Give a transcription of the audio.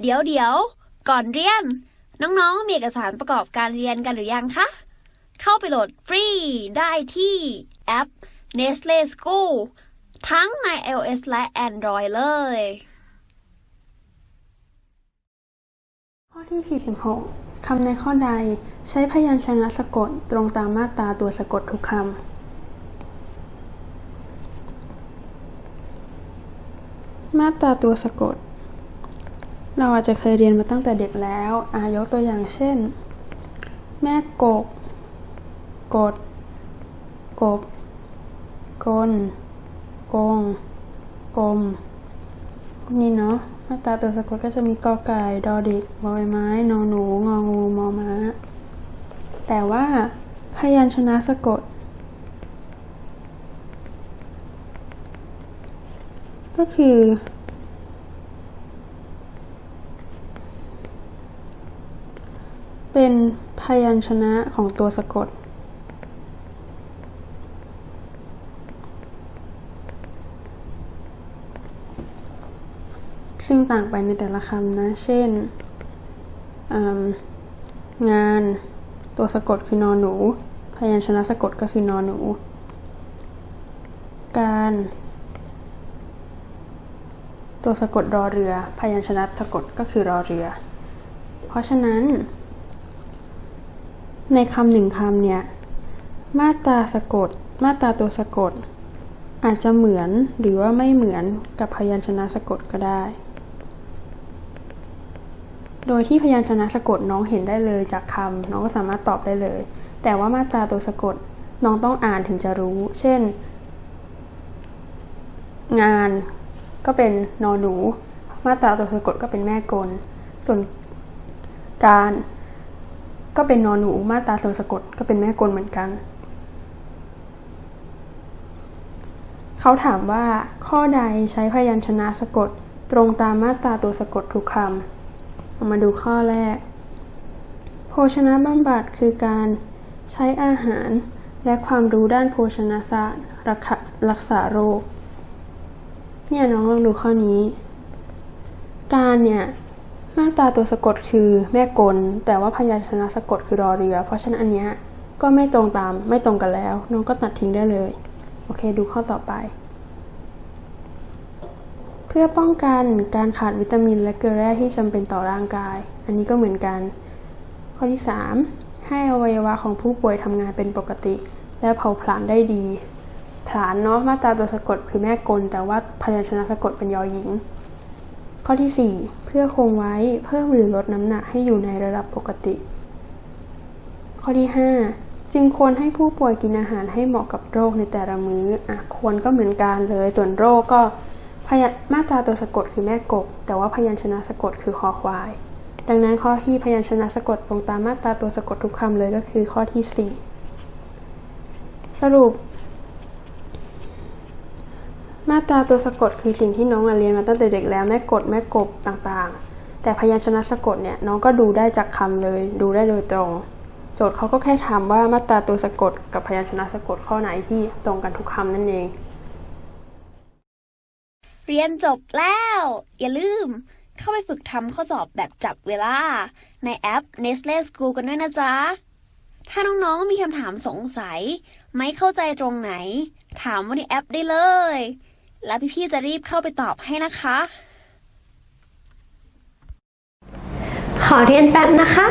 เดี๋ยวเดี๋ยวก่อนเรียน น้องๆ มีเอกสารประกอบการเรียนกันหรือยังคะ เข้าไปโหลดฟรีได้ที่แอป Nestle School ทั้งใน iOS และ Android เลย ข้อที่ 46 คำในข้อใดใช้พยัญชนะสะกดตรงตามมาตราตัวสะกดทุกคำมาตราตัวสะกด เราอาจจะเคยเรียนมาตั้งแต่เด็กแล้วอายกตัวอย่างเช่น แม่กก กด กบ กล กง กลมนี้เนาะมาตราตัวสะกดก็จะมีกอไก่ ดอเด็กบอใบไม้ นอหนู งองู มอม้า แต่ว่าพยัญชนะสะกด ก็คือ เป็นพยัญชนะของตัวสะกด ซึ่งต่างไปในแต่ละคำนะ เช่น งานตัวสะกดคือนอนหนู พยัญชนะสะกดก็คือนอนหนู การ ตัวสะกดรอเรือ พยัญชนะสะกดก็คือรอเรือ เพราะฉะนั้น ในคำหนึ่งคำเนี่ย มาตราสะกด มาตราตัวสะกด อาจจะเหมือนหรือว่าไม่เหมือนกับพยัญชนะสะกดก็ได้ โดยที่พยัญชนะสะกดน้องเห็นได้เลยจากคำน้องก็สามารถตอบได้เลย แต่ว่ามาตราตัวสะกดน้องต้องอ่านถึงจะรู้ เช่น งานก็เป็นนอหนู มาตราตัวสะกดก็เป็นแม่กล ส่วนการ ก็เป็นนอหนูมาตาตัวสะกดก็เป็นแม่กลเหมือนกัน เขาถามว่า ข้อใดใช้พยัญชนะสะกด ตรงตามมาตราตัวสะกดทุกคำเอามาดูข้อแรก โภชนะบำบัดคือการใช้อาหารและความรู้ด้านโภชนาศาสตร์รักษาโรค เนี่ยน้องลองดูข้อนี้ การเนี่ย มาตาตัวสะกดคือแม่กล แต่ว่าพยัญชนะสะกดคือรอเรือ เพราะฉะนั้นอันเนี้ยก็ไม่ตรงตามไม่ตรงกันแล้ว น้องก็ตัดทิ้งได้เลย โอเค ดูข้อต่อไป เพื่อป้องกันการขาดวิตามินและเกลือแร่ที่จำเป็นต่อร่างกาย อันนี้ก็เหมือนกัน ข้อที่ 3 ให้อวัยวะของผู้ป่วยทำงานเป็นปกติ และเผาผลาญได้ดีผลาญเนาะมาตราตัวสะกดคือแม่กล แต่ว่าพยัญชนะสะกดเป็นยอหญิง ข้อที่ 4 เพื่อคงไว้เพิ่มหรือลดน้ำหนักให้อยู่ในระดับปกติ ข้อที่ 5 จึงควรให้ผู้ป่วยกินอาหารให้เหมาะกับโรคในแต่ละมื้ออะควรก็เหมือนกันเลย ส่วนโรคก็พยัญมาตราตัวสะกดคือแม่กบ แต่ว่าพยัญชนะสะกดคือคอควาย ดังนั้นข้อที่พยัญชนะสะกดตรงตามมาตราตัวสะกดทุกคำเลยก็คือข้อที่ 4 สรุป มาตราตัวสะกดคือสิ่งที่น้องเรียนมาตั้งแต่เด็กแล้วแม่กดแม่กบต่างๆ แต่พยัญชนะสะกดเนี่ยน้องก็ดูได้จากคำเลย ดูได้โดยตรง โจทย์เขาก็แค่ถามว่ามาตราตัวสะกดกับพยัญชนะสะกดข้อไหนที่ตรงกันทุกคำนั่นเอง เรียนจบแล้ว อย่าลืม เข้าไปฝึกทำข้อสอบแบบจับเวลา ในแอป Nestle School กันด้วยนะจ๊ะถ้าน้องๆมีคำถามสงสัย ไม่เข้าใจตรงไหน ถามว่าในแอปได้เลย แล้วพี่ๆจะรีบเข้าไปตอบให้นะคะ ขอเรียนแป๊บนะคะ